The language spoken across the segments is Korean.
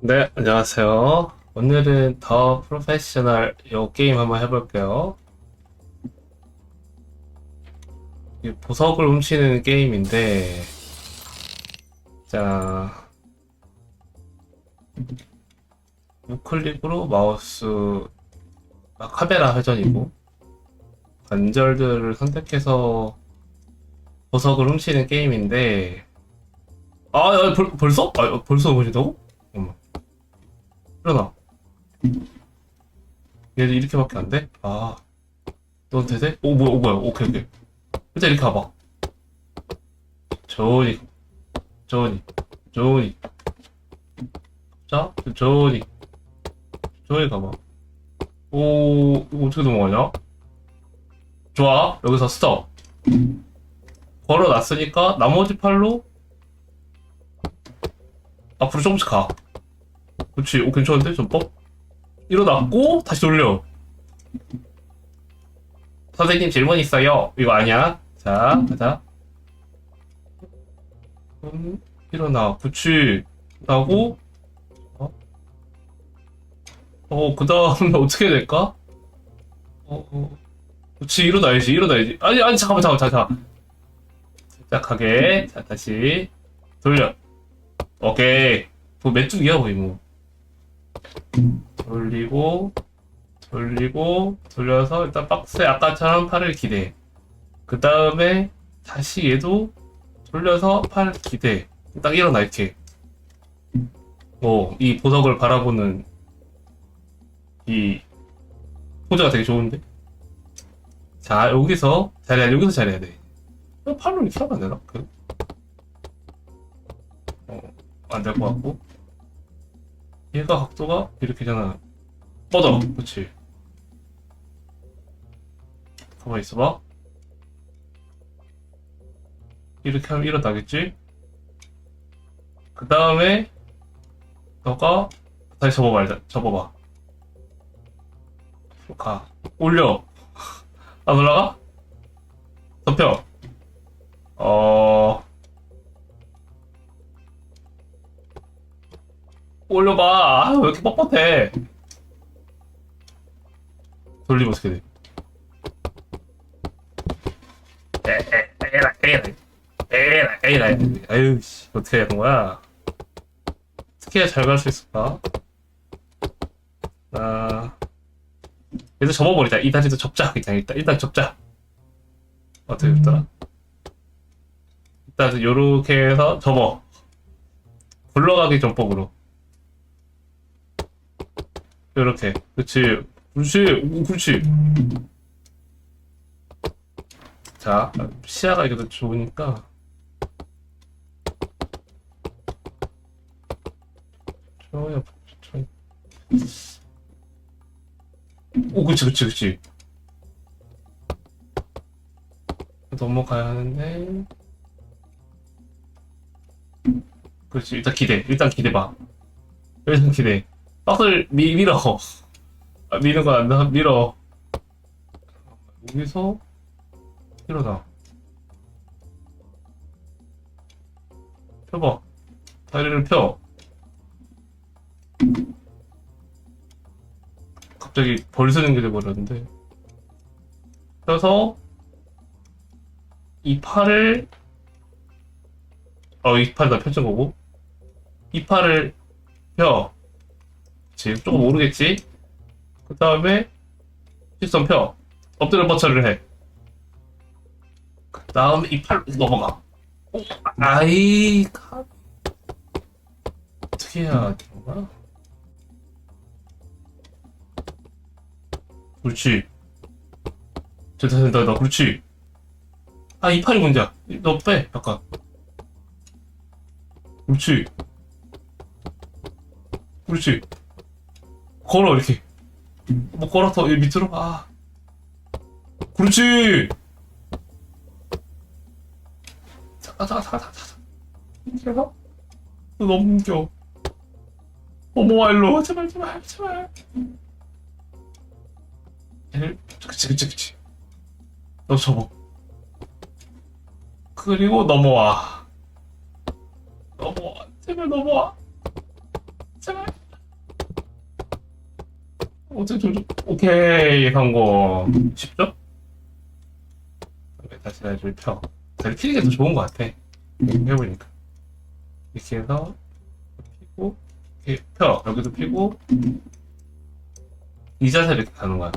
네, 안녕하세요. 오늘은 더 프로페셔널 요 게임 한번 해볼게요. 이 보석을 훔치는 게임인데, 자, 우클릭으로 마우스, 아, 카메라 회전이고, 관절들을 선택해서 보석을 훔치는 게임인데, 아, 야, 벌, 벌써? 아, 벌써 오신다고? 일어나. 얘도 이렇게밖에 안 돼? 아. 넌 되세? 오, 뭐야, 오, 뭐야. 오케이, 오케이. 일단 이렇게 가봐. 조니. 조니. 조니. 자, 조니. 조니 가봐. 오, 이거 어떻게 넘어가냐? 좋아. 여기서 스톱. 걸어놨으니까 나머지 팔로 앞으로 조금씩 가. 그렇지. 오, 괜찮은데? 전법? 일어났고, 다시 돌려. 선생님 질문 있어요. 이거 아니야. 자, 가자. 음, 일어나. 그치. 나고, 어, 어, 그 다음에 어떻게 될까? 어, 어. 그치, 일어나야지, 일어나야지. 아니, 아니, 잠깐만, 잠깐만, 잠깐만. 시작하게. 자, 다시. 돌려. 오케이. 뭐 메뚜기야 거의 뭐 돌리고 돌리고 돌려서 일단 박스에 아까처럼 팔을 기대. 그 다음에 다시 얘도 돌려서 팔 기대. 딱 일어나 이렇게. 뭐이 보석을 바라보는 이 포즈가 되게 좋은데? 자 여기서 잘해야 여기서 잘해야 돼. 어, 팔로 이렇게 하면 안 되나? 그, 어, 안될 것 같고 얘가 각도가 이렇게잖아. 뻗어. 그렇지. 가만 있어봐. 이렇게 하면 일어나겠지? 그 다음에 너가 다시 접어봐 일단 접어봐. 가. 올려. 안 올라가? 덮여. 어. 올려봐. 아, 왜 이렇게 뻣뻣해? 돌리면 어떻게 돼? 에, 에, 에라, 에라, 에라, 에라. 아유, 씨. 어떻게 하는 거야? 어떻게 해야 잘갈 수 있을까? 아. 얘도 접어버리자. 이 다리도 접자. 그냥 일단, 일단 접자. 어떻게 됐더라? 일단 요렇게 해서 접어. 굴러가기 전법으로. 이렇게. 그렇지 그렇지 오, 그렇지 자 시야가 이게 더 좋으니까. 좋아요 좋아요. 오 그렇지 그렇지 그렇지 넘어가야 하는데. 그렇지. 일단 기대. 일단 기대봐. 일단 기대 박스를 미, 밀어. 아, 미는 건 안 나, 밀어. 여기서, 일어나. 펴봐. 다리를 펴. 갑자기 벌 쓰는 게 돼버렸는데. 펴서, 이 팔을, 어, 이 팔을 다 펴준 거고, 이 팔을 펴. 그치 조금 오르겠지? 그 다음에 시선 펴 엎드려 버처를 해 그 다음에 이 팔 넘어가. 오, 아이 가 어떻게 해야 되는 거야 그렇지. 됐다 된다 나 그렇지. 아 이 팔이 문제야. 너빼 약간 그렇지. 그렇지 걸어 이렇게. 뭐 걸어 더 밑으로? 아. 그렇지! 잠깐 잠깐 잠깐 잠깐 이렇게 넘겨. 어머 일로. 제발 제발 제발. 얘를 그치 그치 그치. 너 접어 그리고 넘어와. 넘어와. 제발 넘어와. 제발. 좀, 좀, 오케이, 성공. 쉽죠? 네, 다시 날좀 펴. 잘 피는 게더 좋은 것 같아. 해보니까. 이렇게 해서, 피고, 이렇게 펴. 여기도 피고, 이 자세로 이렇게 가는 거야.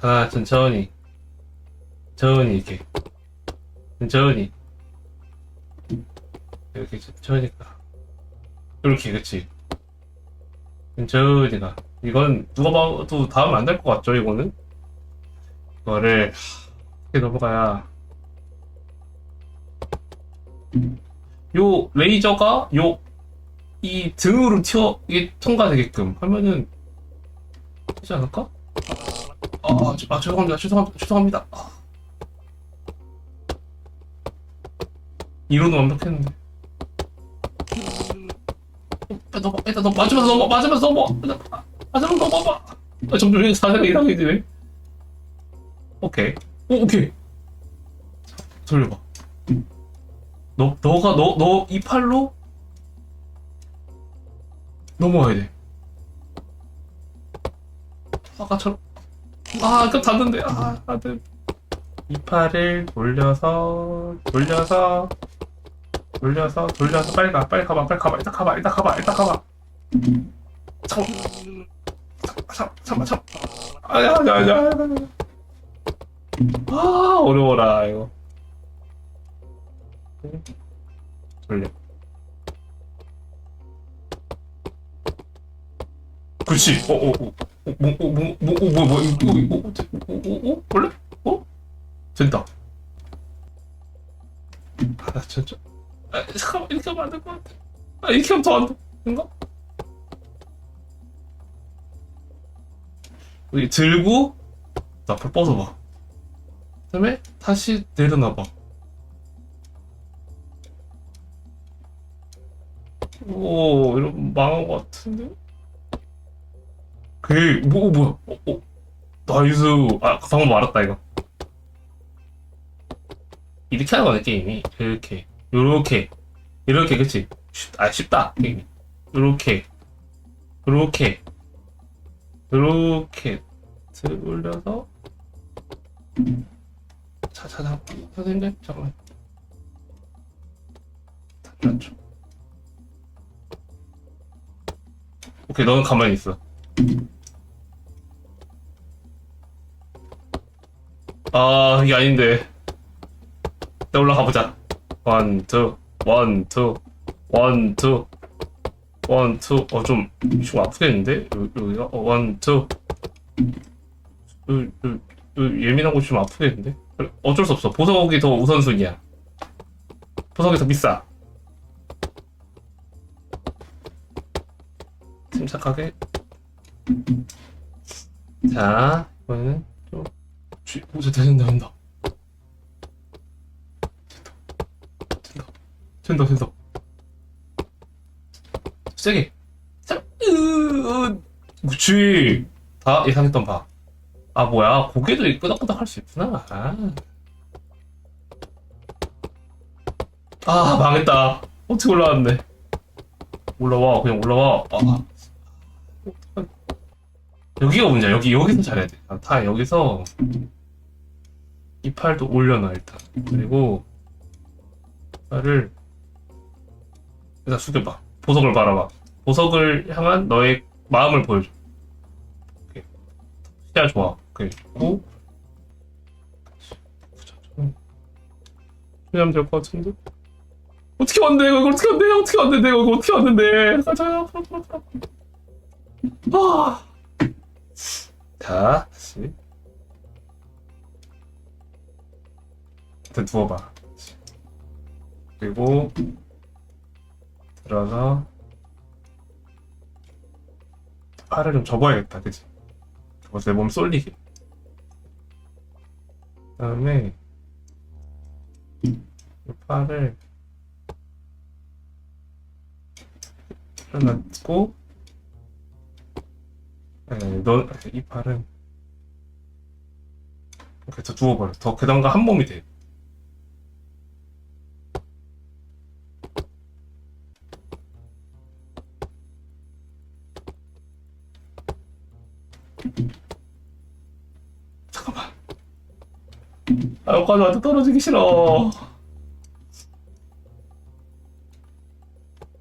자, 천천히. 천천히, 이렇게. 천천히. 이렇게 천천히 가. 이렇게, 그치. 가. 이건 누가 봐도 다음 안 될 것 같죠, 이거는? 이거를, 어떻게 넘어가야. 요 레이저가 요 이 등으로 튀어 이게 통과되게끔 하면은 되지 않을까? 아, 저- 아 죄송합니다, 죄송합니다, 죄송합니다. 아. 이론은 완벽했는데. 어, 넘어, 일단 넘어, 맞으면서 넘어, 맞으면서 넘어, 맞으면서 넘어봐. 아, 점점 사세가 이상해 지네. 오케이, 오, 오케이. 자, 돌려봐. 너, 너가 너, 너 이 팔로 넘어와야 돼. 아까처럼. 아, 그 닿는데. 아, 안 돼. 이 팔을 돌려서, 돌려서, 돌려서, 돌려서, 빨리 가, 빨리 가봐, 빨리 가봐, 일단 가봐, 일단 가봐, 일단 가봐. 잠깐만. 잠깐만, 잠깐만. 아야, 아야, 아야. 아, 어려워라, 이거. 돌려. 그렇지. 어, 어, 어. 어, 뭐, 어. 아, 잠깐만, 이렇게 하면 안 될 것 같아. 아, 이렇게 하면 더안 돼. 인가? 여기 들고, 앞으로 뻗어봐. 그 다음에 다시 내려놔봐. 오, 이러면 망한 것 같은데? 그, 뭐, 뭐야. 어, 어. 나이스. 아, 방금 말았다, 이거. 이렇게 하는 거네, 게임이. 이렇게. 요렇게. 이렇게, 그치? 쉽, 아, 쉽다. 요렇게. 요렇게. 요렇게. 올려서. 자, 자, 자. 선생님들, 잠깐만. 잠깐만. 오케이, 너는 가만히 있어. 아, 이게 아닌데. 나 올라가 보자. 원, 투, 원, 투, 원, 투, 원, 투. 어, 좀, 좀 아프겠는데? 여- 여기가? 어, 원, 투. 요, 요, 요 예민한 곳이 좀 아프겠는데? 어쩔 수 없어. 보석이 더 우선순위야. 보석이 더 비싸. 침착하게. 자, 이번에는 좀, 쥐, 된다, 된다. 된다. 된다, 된다. 세게. 자, 으, 그치. 다 예상했던 바. 아, 뭐야. 고개도 이 끄덕끄덕 할 수 있구나. 아. 아, 망했다. 어떻게 올라왔네. 올라와, 그냥 올라와. 아. 여기가 문제야. 여기 여기서 잘해야 돼. 아, 다 여기서 이 팔도 올려놔 일단. 그리고 팔을 일단 숙여봐. 보석을 바라봐. 보석을 향한 너의 마음을 보여줘. 오케이. 시야 좋아. 그리고 그냥 될것 같은데. 어떻게 왔는데? 이거 어떻게 왔는데? 어떻게 왔는데? 이거 어떻게 왔는데? 가자. 아. 자, 다시. 일단 누워봐. 그리고 들어서 팔을 좀 접어야겠다, 그치? 접어서 내 몸 쏠리게. 그 다음에 이 팔을 일어났고 네, 너, 이 팔은 이렇게 더 누워버려. 더 계단과 한 몸이 돼. 잠깐만. 아, 여기까지 와도 떨어지기 싫어.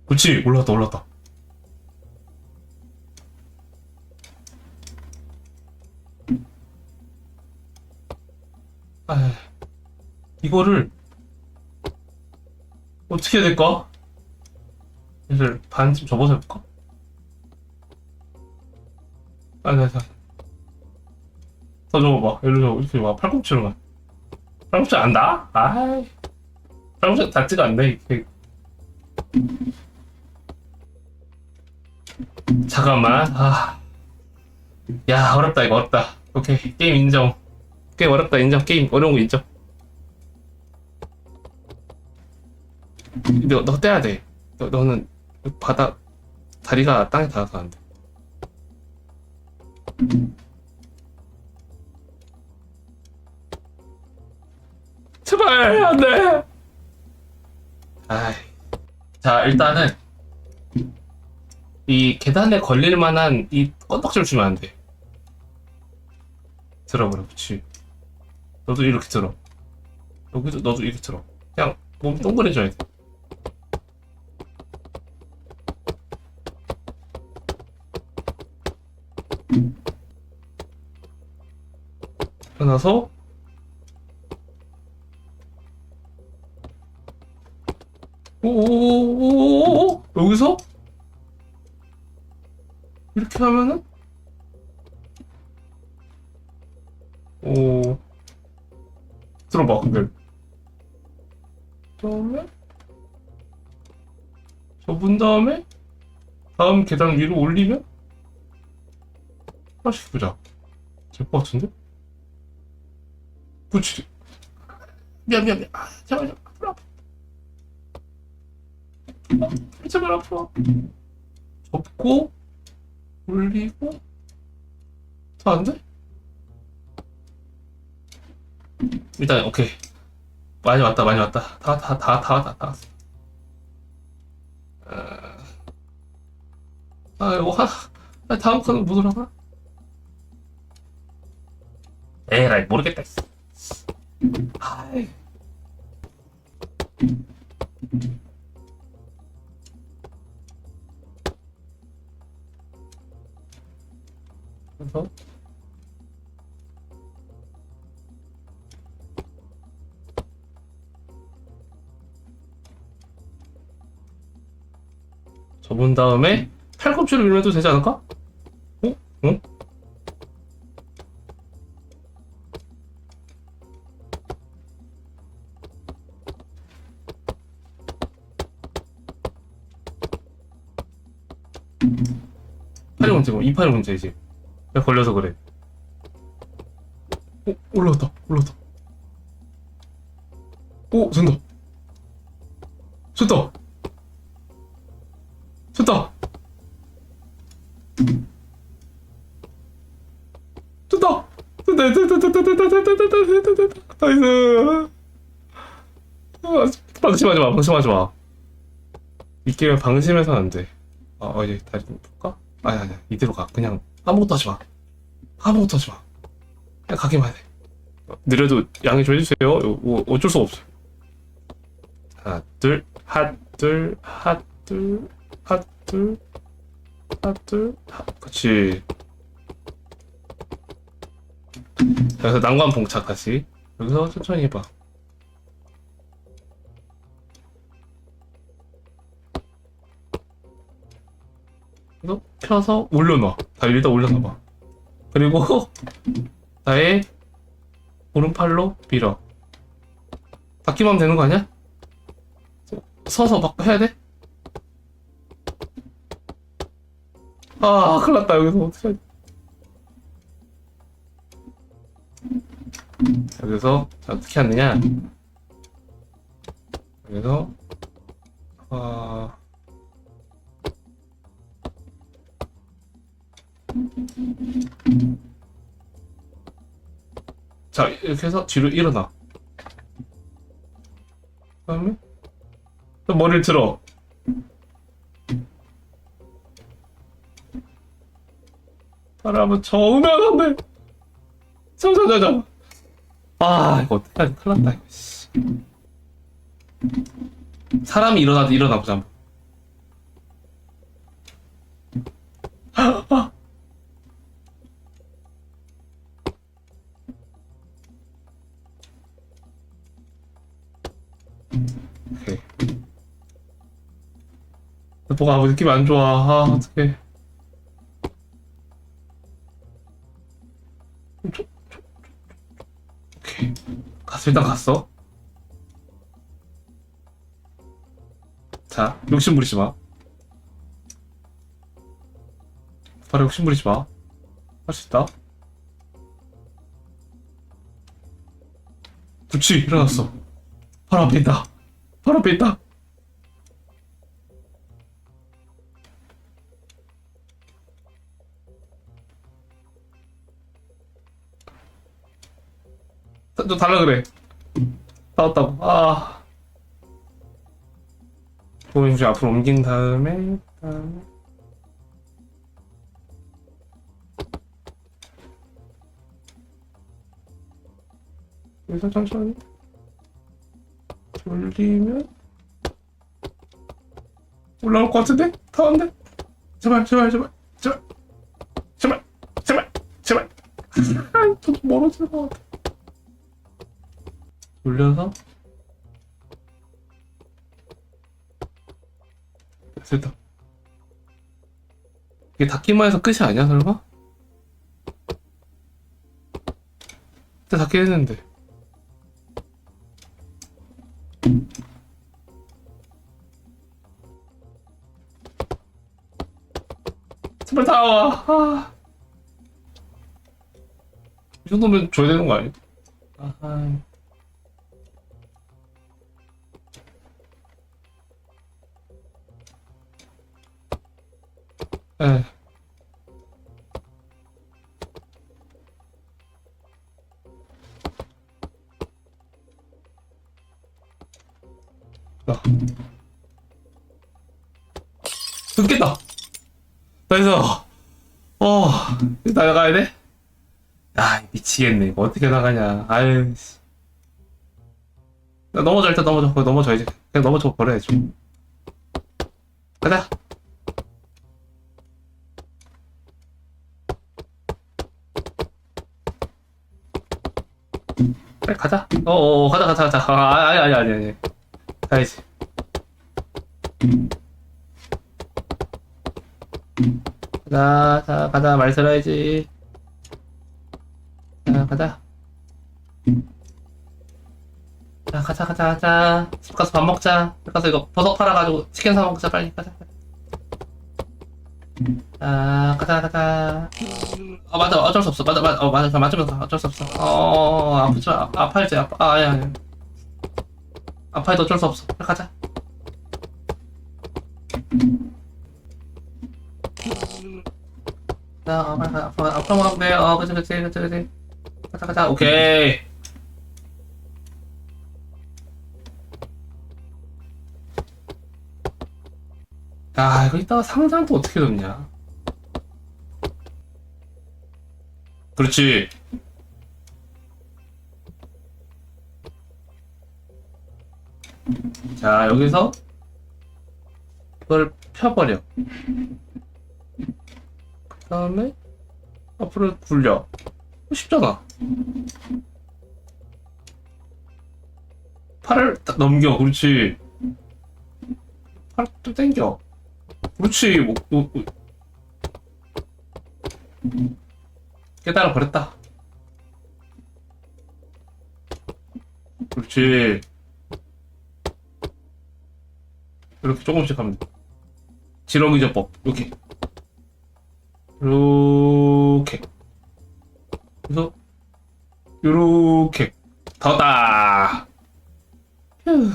그렇지, 올랐다, 올랐다. 아, 이거를 어떻게 해야 될까? 얘를 반쯤 접어서 해볼까? 아, 네, 네. 더 접어봐. 일로 줘. 이렇게 와. 팔꿈치로만. 팔꿈치 안 닿아? 아이. 팔꿈치 닿지가 않네. 이게. 잠깐만. 아. 야, 어렵다, 이거 어렵다. 오케이. 게임 인정. 꽤 어렵다, 인정. 게임 어려운 거 인정. 너, 너 떼야 돼. 너, 너는 바닥, 다리가 땅에 닿아서 안 돼. 제발, 안 돼! 아이. 자, 일단은, 이 계단에 걸릴 만한 이 건덕지를 주면 안 돼. 들어버려, 그치. 너도 이렇게 들어. 여기도, 너도 이렇게 들어. 그냥 몸 동그래져야 돼. 일어나서 오오오오오 여기서? 이렇게 하면은? 오. 들어봐 근데. 다음에 접은 다음에 다음 계단 위로 올리면? 하나씩 보자. 될것 같은데? 그치 미안 미안 미안. 아, 제발 제발 아, 앞으로 접고 올리고 다 안 돼? 일단 오케이 많이 왔다 많이 왔다 다 다 다 다다 왔어 아, 아 이거 하 아, 다음 칸은 못 올라가? 에라이 모르겠다 씨. 아이. 그래서 접은 다음에 팔꿈치를 밀면 도 되지 않을까? 어? 어? 팔이 문제고 이 팔이 문제지. 걸려서 그래. 오, 올라왔다, 올라왔다. 오, 된다. 됐다. 됐다. 됐다. 됐다, 됐다, 됐다, 됐다, 됐다, 됐다, 됐다, 나이스. 아, 방심하지 마, 방심하지 마. 이 게임은 방심해서는 안 돼. 아, 어, 이제 다시 좀 볼까? 아니, 아니, 이대로 가. 그냥 아무것도 하지 마. 아무것도 하지 마. 그냥 가기만 해. 어, 느려도 양해 좀 해주세요. 어, 어, 어쩔 수 없어. 하나, 둘, 핫, 둘, 핫, 둘, 핫, 둘, 핫, 둘, 핫. 그치. 그래서 난관 봉착 다시. 여기서 천천히 해봐. 이거 펴서 올려놔. 다리 일단 올려놔봐. 그리고 나의 오른팔로 밀어. 닿기만 하면 되는 거 아니야? 서서 막 해야 돼? 아, 큰일 났다. 여기서 어떻게 하지? 여기서 자, 어떻게 하느냐? 여기서 아 자, 이렇게 해서 뒤로 일어나. 그 다음에, 또 머리를 들어. 바람은 저으면 안 돼. 저, 저, 저, 저. 아, 이거 어떡하지? 큰일 났다, 이거, 씨. 사람이 일어나도 일어나보자. 한번. 뭐가 느낌이 안 좋아. 아, 어떡해. 오케이. 갔어, 일단 갔어. 자, 욕심 부리지 마. 바로 욕심 부리지 마. 할 수 있다. 그렇지, 일어났어. 바로 앞에 있다. 바로 앞에 있다. 좀 달라 그래. 나왔다고. 아. 보면 혹시 앞으로 옮긴 다음에, 다음에. 여기서 천천히 돌리면 올라올 것 같은데? 다 왔는데? 제발, 제발, 제발, 제발, 제발, 제발, 제발. 아, 좀 멀어지는 것 같아. 돌려서 됐다 이게 닫기만 해서 끝이 아니야 설마? 진짜 닫기 했는데 제발 다와 아. 이 정도면 줘야 되는 거 아니야? 아하. 나가야 돼? 아, 미치겠네. 이거 어떻게 나가냐. 아유, 씨. 나 넘어져, 일단 넘어져. 그거 넘어져야지. 그냥 넘어져 버려야지. 가자. 빨리 가자. 어어 가자 가자 가자. 아, 아니 아니 아니 아니. 가야지. 가 자 자 가자. 말 들어야지. 자 가자. 자 가자 가자 가자. 집 가서 밥 먹자. 집 가서 이거 버섯 팔아가지고 치킨 사 먹자. 빨리 가자. 자 가자 가자. 아 맞아. 어쩔 수 없어. 맞아 맞아. 어 맞아. 맞으면서 어쩔 수 없어. 어 아프지 아, 아파야지? 아파? 아 아니 아니 아파해도 어쩔 수 없어. 가자 자 어, 빨리 가 앞으로 앞으로 가면 돼 어 그치 그치 그치 그치. 가자 가자. 오케이. 야 이거 이따가 상자는 또 어떻게 넣냐? 그렇지. 자, 여기서 이걸 펴버려. 그 다음에 앞으로 굴려. 쉽잖아. 팔을 딱 넘겨. 그렇지. 팔또 당겨. 그렇지. 뭐, 뭐, 뭐. 깨달아 버렸다. 그렇지. 이렇게 조금씩 하면 돼. 지렁이제법 이렇게. 이렇게. 그래서 이렇게 다 왔다. 휴.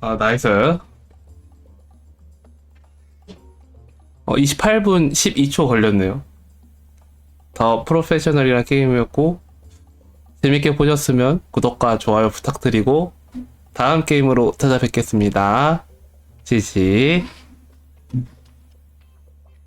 아 나이스. 어, 28분 12초 걸렸네요. 더 프로페셔널이란 게임이었고, 재밌게 보셨으면 구독과 좋아요 부탁드리고, 다음 게임으로 찾아뵙겠습니다. 지지.